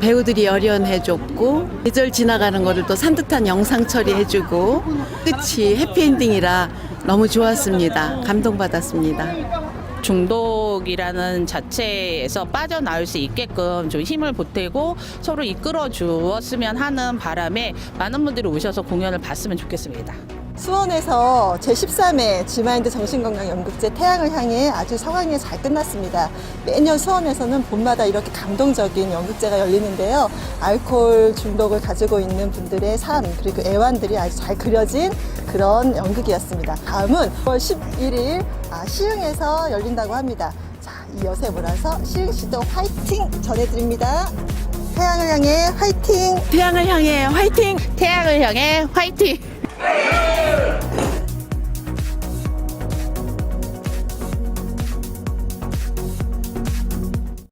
배우들이 열연해줬고 계절 지나가는 거를 또 산뜻한 영상 처리해주고 끝이 해피엔딩이라 너무 좋았습니다. 감동받았습니다. 중독이라는 자체에서 빠져나올 수 있게끔 좀 힘을 보태고 서로 이끌어 주었으면 하는 바람에 많은 분들이 오셔서 공연을 봤으면 좋겠습니다. 수원에서 제13회 지마인드 정신건강연극제 태양을 향해 아주 성황리에 잘 끝났습니다. 매년 수원에서는 봄마다 이렇게 감동적인 연극제가 열리는데요. 알코올 중독을 가지고 있는 분들의 삶 그리고 애환들이 아주 잘 그려진 그런 연극이었습니다. 다음은 9월 11일 아, 시흥에서 열린다고 합니다. 자, 이 여세 몰아서 시흥시도 화이팅 전해드립니다. 태양을 향해 화이팅! 태양을 향해 화이팅! 태양을 향해 화이팅!